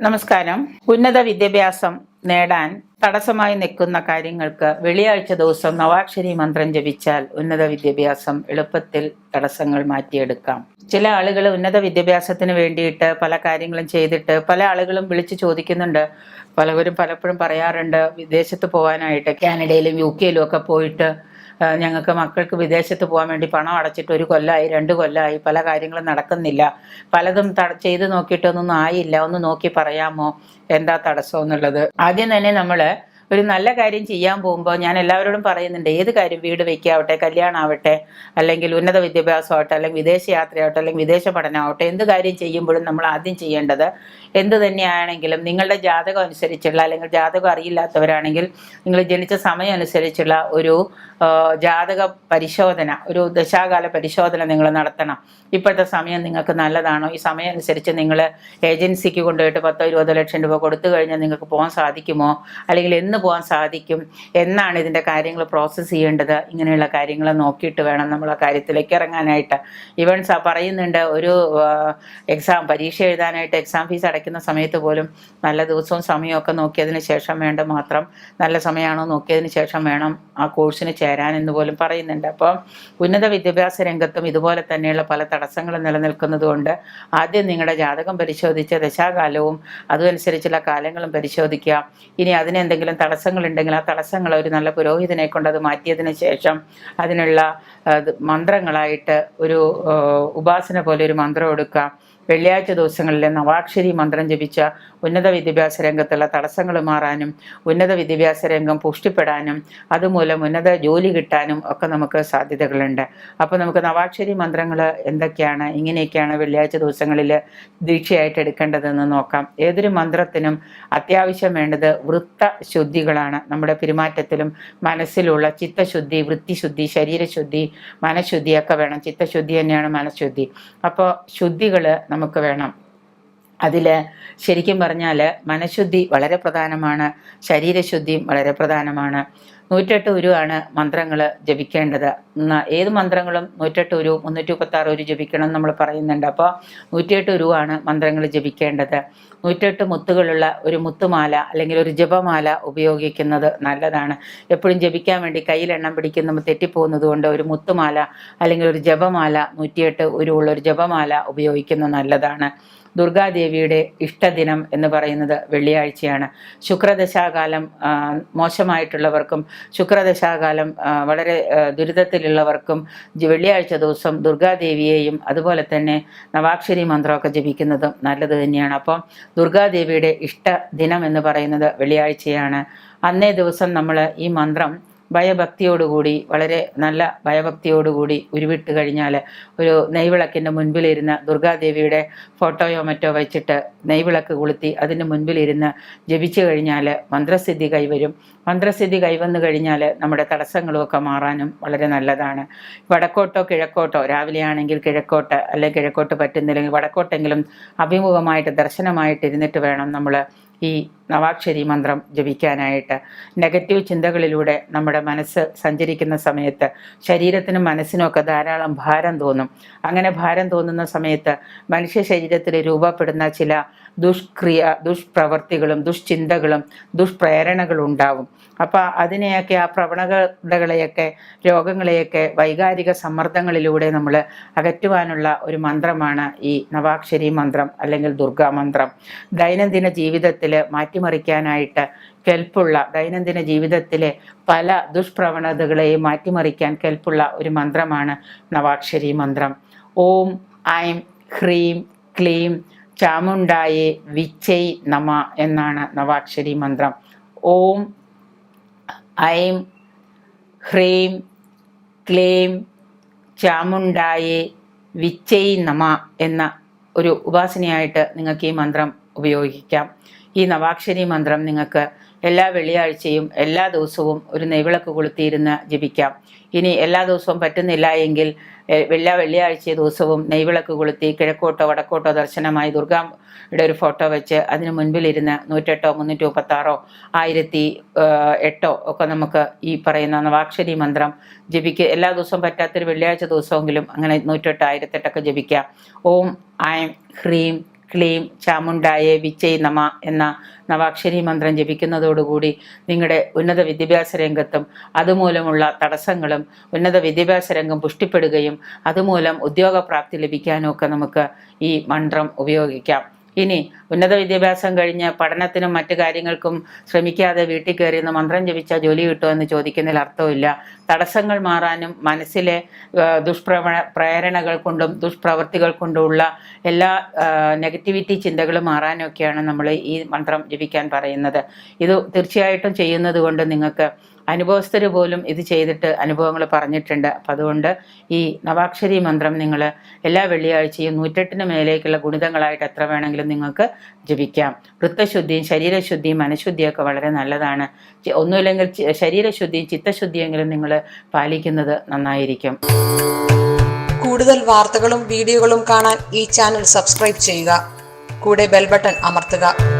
നമസ്കാരം. ഉന്നത വിദ്യാഭ്യാസം നേടാൻ തടസ്സമായി നിൽക്കുന്ന കാര്യങ്ങൾക്ക് വെള്ളിയാഴ്ച ദിവസം നവാക്ഷരി മന്ത്രം ജപിച്ചാൽ ഉന്നത വിദ്യാഭ്യാസം എളുപ്പത്തിൽ തടസ്സങ്ങൾ മാറ്റിയെടുക്കാം. ചില ആളുകൾ ഉന്നത വിദ്യാഭ്യാസത്തിന് വേണ്ടിയിട്ട് പല കാര്യങ്ങളും ചെയ്തിട്ട് പല ആളുകളും വിളിച്ചു ചോദിക്കുന്നുണ്ട്. പലവരും പലപ്പോഴും പറയാറുണ്ട് വിദേശത്ത് പോകാനായിട്ട് കാനഡയിലും യു കെയിലും ഒക്കെ പോയിട്ട് ഞങ്ങൾക്ക് മക്കൾക്ക് വിദേശത്ത് പോകാൻ വേണ്ടി പണം അടച്ചിട്ട് ഒരു കൊല്ലമായി രണ്ട് കൊല്ലമായി പല കാര്യങ്ങളും നടക്കുന്നില്ല. പലതും ത ചെയ്ത് നോക്കിയിട്ടൊന്നും ആയില്ല. ഒന്ന് നോക്കി പറയാമോ? എന്താ തടസ്സം എന്നുള്ളത്? ആദ്യം തന്നെ നമ്മൾ ഒരു നല്ല കാര്യം ചെയ്യാൻ പോകുമ്പോൾ ഞാൻ എല്ലാവരോടും പറയുന്നുണ്ട് ഏത് കാര്യം വീട് വയ്ക്കാവട്ടെ കല്യാണം ആവട്ടെ അല്ലെങ്കിൽ ഉന്നത വിദ്യാഭ്യാസം ആവട്ടെ അല്ലെങ്കിൽ വിദേശ യാത്രയാവട്ടെ അല്ലെങ്കിൽ വിദേശ പഠനമാവട്ടെ എന്ത് കാര്യം ചെയ്യുമ്പോഴും നമ്മൾ ആദ്യം ചെയ്യേണ്ടത് എന്ത് തന്നെയാണെങ്കിലും നിങ്ങളുടെ ജാതകം അനുസരിച്ചുള്ള അല്ലെങ്കിൽ ജാതകം അറിയില്ലാത്തവരാണെങ്കിൽ നിങ്ങൾ ജനിച്ച സമയം അനുസരിച്ചുള്ള ഒരു ജാതക പരിശോധന ഒരു ദശാകാല പരിശോധന നിങ്ങൾ നടത്തണം. ഇപ്പോഴത്തെ സമയം നിങ്ങൾക്ക് നല്ലതാണോ? ഈ സമയം അനുസരിച്ച് നിങ്ങൾ ഏജൻസിക്ക് കൊണ്ടുപോയിട്ട് പത്തോ ഇരുപതോ ലക്ഷം രൂപ കൊടുത്തു കഴിഞ്ഞാൽ നിങ്ങൾക്ക് പോകാൻ സാധിക്കുമോ? അല്ലെങ്കിൽ എന്ന് പോകാൻ സാധിക്കും. എന്നാണ് ഇതിന്റെ കാര്യങ്ങൾ പ്രോസസ്സ് ചെയ്യേണ്ടത്. ഇങ്ങനെയുള്ള കാര്യങ്ങൾ നോക്കിയിട്ട് വേണം നമ്മൾ ആ കാര്യത്തിലേക്ക് ഇറങ്ങാനായിട്ട്. ഇവൻ പറയുന്നുണ്ട് ഒരു എക്സാം പരീക്ഷ എഴുതാനായിട്ട് എക്സാം ഫീസ് അടയ്ക്കുന്ന സമയത്ത് പോലും നല്ല ദിവസവും സമയമൊക്കെ നോക്കിയതിന് ശേഷം വേണ്ട മാത്രം നല്ല സമയമാണോ നോക്കിയതിന് ശേഷം വേണം ആ കോഴ്സിന് ചേരാൻ എന്ന് പോലും പറയുന്നുണ്ട്. അപ്പോൾ ഉന്നത വിദ്യാഭ്യാസ രംഗത്തും ഇതുപോലെ തന്നെയുള്ള പല തടസ്സങ്ങളും നിലനിൽക്കുന്നത് കൊണ്ട് ആദ്യം നിങ്ങളുടെ ജാതകം പരിശോധിച്ച് ദശാകാലവും അതുമനുസരിച്ചുള്ള കാലങ്ങളും പരിശോധിക്കുക. ഇനി അതിനെന്തെങ്കിലും തടസ്സങ്ങളുണ്ടെങ്കിൽ ആ തടസ്സങ്ങൾ ഒരു നല്ല പുരോഹിതനെ കൊണ്ട് അത് മാറ്റിയതിന് ശേഷം അതിനുള്ള മന്ത്രങ്ങളായിട്ട് ഒരു ഉപാസന പോലെ ഒരു മന്ത്രം എടുക്കുക. വെള്ളിയാഴ്ച ദിവസങ്ങളിൽ നവാക്ഷരി മന്ത്രം ജപിച്ച ഉന്നത വിദ്യാഭ്യാസ രംഗത്തുള്ള തടസ്സങ്ങൾ മാറാനും ഉന്നത വിദ്യാഭ്യാസ രംഗം പുഷ്ടിപ്പെടാനും അതുമൂലം ഉന്നത ജോലി കിട്ടാനും ഒക്കെ നമുക്ക് സാധ്യതകളുണ്ട്. അപ്പോൾ നമുക്ക് നവാക്ഷരി മന്ത്രങ്ങൾ എന്തൊക്കെയാണ്? ഇങ്ങനെയൊക്കെയാണ് വെള്ളിയാഴ്ച ദിവസങ്ങളിൽ ദീക്ഷയായിട്ട് എടുക്കേണ്ടതെന്ന് നോക്കാം. ഏതൊരു മന്ത്രത്തിനും അത്യാവശ്യം വേണ്ടത് വൃത്ത ശുദ്ധികളാണ്. നമ്മുടെ പെരുമാറ്റത്തിലും മനസ്സിലുള്ള ചിത്തശുദ്ധി വൃത്തിശുദ്ധി ശരീരശുദ്ധി മനഃശുദ്ധിയൊക്കെ വേണം. ചിത്തശുദ്ധി തന്നെയാണ് മനഃശുദ്ധി. അപ്പോൾ ശുദ്ധികൾ നമുക്ക് വേണം. അതിൽ ശരിക്കും പറഞ്ഞാൽ മനഃശുദ്ധി വളരെ പ്രധാനമാണ്. ശരീരശുദ്ധിയും വളരെ പ്രധാനമാണ്. നൂറ്റെട്ട് ഉരുവാണ് മന്ത്രങ്ങൾ ജപിക്കേണ്ടത്. ഏത് മന്ത്രങ്ങളും നൂറ്റെട്ട് ഉരു മുന്നൂറ്റി മുപ്പത്താറ് ഉരു ജപിക്കണം നമ്മൾ പറയുന്നുണ്ട്. അപ്പോൾ നൂറ്റിയെട്ട് ഉരുവാണ് മന്ത്രങ്ങൾ ജപിക്കേണ്ടത്. നൂറ്റെട്ട് മുത്തുകളുള്ള ഒരു മുത്തുമാല അല്ലെങ്കിൽ ഒരു ജപമാല ഉപയോഗിക്കുന്നത് നല്ലതാണ്. എപ്പോഴും ജപിക്കാൻ വേണ്ടി കയ്യിൽ എണ്ണം പിടിക്കുമ്പോൾ തെറ്റിപ്പോകുന്നത് കൊണ്ട് ഒരു മുത്തുമാല അല്ലെങ്കിൽ ഒരു ജപമാല നൂറ്റിയെട്ട് ഉരുവുള്ള ഒരു ജപമാല ഉപയോഗിക്കുന്നത് നല്ലതാണ്. ദുർഗാദേവിയുടെ ഇഷ്ടദിനം എന്ന് പറയുന്നത് വെള്ളിയാഴ്ചയാണ്. ശുക്രദശാകാലം മോശമായിട്ടുള്ളവർക്കും ശുക്രദശാകാലം വളരെ ദുരിതത്തിലുള്ളവർക്കും വെള്ളിയാഴ്ച ദിവസം ദുർഗാദേവിയെയും അതുപോലെ തന്നെ നവാക്ഷരി മന്ത്രമൊക്കെ ജപിക്കുന്നതും നല്ലത് തന്നെയാണ്. അപ്പം ദുർഗാദേവിയുടെ ഇഷ്ട ദിനം എന്ന് പറയുന്നത് വെള്ളിയാഴ്ചയാണ്. അന്നേ ദിവസം നമ്മൾ ഈ മന്ത്രം ഭയഭക്തിയോടുകൂടി വളരെ നല്ല ഭയഭക്തിയോടുകൂടി ഉരുവിട്ട് കഴിഞ്ഞാൽ ഒരു നെയ്വിളക്കിന്റെ മുൻപിലിരുന്ന് ദുർഗാദേവിയുടെ ഫോട്ടോയോ മറ്റോ വെച്ചിട്ട് നെയ്വിളക്ക് കൊളുത്തി അതിന് മുൻപിലിരുന്ന് ജപിച്ചു കഴിഞ്ഞാൽ മന്ത്രസിദ്ധി കൈവരും. മന്ത്രസിദ്ധി കൈവന്നു കഴിഞ്ഞാൽ നമ്മുടെ തടസ്സങ്ങളുമൊക്കെ മാറാനും വളരെ നല്ലതാണ്. വടക്കോട്ടോ കിഴക്കോട്ടോ രാവിലെ ആണെങ്കിൽ കിഴക്കോട്ട് അല്ലെങ്കിൽ കിഴക്കോട്ട് പറ്റുന്നില്ലെങ്കിൽ വടക്കോട്ടെങ്കിലും അഭിമുഖമായിട്ട് ദർശനമായിട്ട് ഇരുന്നിട്ട് വേണം നമ്മൾ ഈ നവാക്ഷരി മന്ത്രം ജപിക്കാനായിട്ട് നെഗറ്റീവ് ചിന്തകളിലൂടെ നമ്മുടെ മനസ്സ് സഞ്ചരിക്കുന്ന സമയത്ത് ശരീരത്തിനും മനസ്സിനുമൊക്കെ ധാരാളം ഭാരം തോന്നും. അങ്ങനെ ഭാരം തോന്നുന്ന സമയത്ത് മനുഷ്യ ശരീരത്തിൽ രൂപപ്പെടുന്ന ചില ദുഷ്ക്രിയ ദുഷ്പ്രവർത്തികളും ദുഷ്ചിന്തകളും ദുഷ്പ്രേരണകളും ഉണ്ടാവും. അപ്പോൾ അതിനെയൊക്കെ ആ പ്രവണതകളെയൊക്കെ രോഗങ്ങളെയൊക്കെ വൈകാരിക സമ്മർദ്ദങ്ങളിലൂടെ നമ്മൾ അകറ്റുവാനുള്ള ഒരു മന്ത്രമാണ് ഈ നവാക്ഷരി മന്ത്രം അല്ലെങ്കിൽ ദുർഗാ മന്ത്രം. ദൈനംദിന ജീവിതത്തിൽ മാറ്റിമറിക്കാനായിട്ട് കെൽപ്പുള്ള ദൈനംദിന ജീവിതത്തിലെ പല ദുഷ്പ്രവണതകളെയും മാറ്റിമറിക്കാൻ കെൽപ്പുള്ള ഒരു മന്ത്രമാണ് നവാക്ഷരി മന്ത്രം. ഓം ഐം ഹ്രീം ക്ലീം ചാമുണ്ടായെ വിച്ചൈ നമ എന്നാണ് നവാക്ഷരി മന്ത്രം. ഓം ഐം ഹ്രീം ക്ലീം ചാമുണ്ടായെ വിച്ചൈ നമ എന്ന ഒരു ഉപാസനയായിട്ട് നിങ്ങൾക്ക് ഈ മന്ത്രം ഉപയോഗിക്കാം. ഈ നവാക്ഷരി മന്ത്രം നിങ്ങൾക്ക് എല്ലാ വെള്ളിയാഴ്ചയും എല്ലാ ദിവസവും ഒരു നെയ്വിളക്ക് കൊളുത്തിയിരുന്ന് ജപിക്കാം. ഇനി എല്ലാ ദിവസവും പറ്റുന്നില്ല എങ്കിൽ എല്ലാ വെള്ളിയാഴ്ച ദിവസവും നെയ്വിളക്ക് കൊളുത്തി കിഴക്കോട്ടോ വടക്കോട്ടോ ദർശനമായി ദുർഗയുടെ ഒരു ഫോട്ടോ വെച്ച് അതിന് മുൻപിലിരുന്ന് നൂറ്റെട്ടോ മുന്നൂറ്റി മുപ്പത്താറോ ആയിരത്തി എട്ടോ ഒക്കെ നമുക്ക് ഈ പറയുന്ന നവാക്ഷരി മന്ത്രം ജപിക്കുക എല്ലാ ദിവസവും പറ്റാത്തൊരു വെള്ളിയാഴ്ച ദിവസമെങ്കിലും അങ്ങനെ നൂറ്റെട്ട് ആയിരത്തെട്ടൊക്കെ ജപിക്കാം. ഓം ഐം ഹ്രീം ക്ലീം ചാമുണ്ടായെ വിച്ചൈ നമ എന്ന നവാക്ഷരി മന്ത്രം ജപിക്കുന്നതോടുകൂടി നിങ്ങളുടെ ഉന്നത വിദ്യാഭ്യാസ രംഗത്തും അതുമൂലമുള്ള തടസ്സങ്ങളും ഉന്നത വിദ്യാഭ്യാസ രംഗം പുഷ്ടിപ്പെടുകയും അതുമൂലം ഉദ്യോഗപ്രാപ്തി ലഭിക്കാനും ഒക്കെ നമുക്ക് ഈ മന്ത്രം ഉപയോഗിക്കാം. ഇനി ഉന്നത വിദ്യാഭ്യാസം കഴിഞ്ഞ് പഠനത്തിനും മറ്റു കാര്യങ്ങൾക്കും ശ്രമിക്കാതെ വീട്ടിൽ കയറി നിന്ന് മന്ത്രം ജപിച്ചാൽ ജോലി കിട്ടുമോ എന്ന് ചോദിക്കുന്നതിൽ അർത്ഥമില്ല. തടസ്സങ്ങൾ മാറാനും മനസ്സിലെ ദുഷ്പ്രവ പ്രേരണകൾ കൊണ്ടും ദുഷ്പ്രവൃത്തികൾ കൊണ്ടുമുള്ള എല്ലാ നെഗറ്റിവിറ്റി ചിന്തകൾ മാറാനൊക്കെയാണ് നമ്മൾ ഈ മന്ത്രം ജപിക്കാൻ പറയുന്നത്. ഇത് തീർച്ചയായിട്ടും ചെയ്യുന്നത് കൊണ്ട് നിങ്ങൾക്ക് അനുഭവസ്ഥർ പോലും ഇത് ചെയ്തിട്ട് അനുഭവങ്ങൾ പറഞ്ഞിട്ടുണ്ട്. അപ്പം അതുകൊണ്ട് ഈ നവാക്ഷരി മന്ത്രം നിങ്ങൾ എല്ലാ വെള്ളിയാഴ്ചയും നൂറ്റെട്ടിന് മേലേക്കുള്ള ഗുണിതങ്ങളായിട്ട് എത്ര വേണമെങ്കിലും നിങ്ങൾക്ക് ജപിക്കാം. വൃത്തശുദ്ധിയും ശരീരശുദ്ധിയും മനഃശുദ്ധിയൊക്കെ വളരെ നല്ലതാണ്. ഒന്നുമില്ലെങ്കിൽ ശരീരശുദ്ധിയും ചിത്തശുദ്ധിയെങ്കിലും നിങ്ങൾ പാലിക്കുന്നത് നന്നായിരിക്കും. കൂടുതൽ വാർത്തകളും വീഡിയോകളും കാണാൻ ഈ ചാനൽ സബ്സ്ക്രൈബ് ചെയ്യുക. കൂടെ ബെൽബട്ടൺ അമർത്തുക.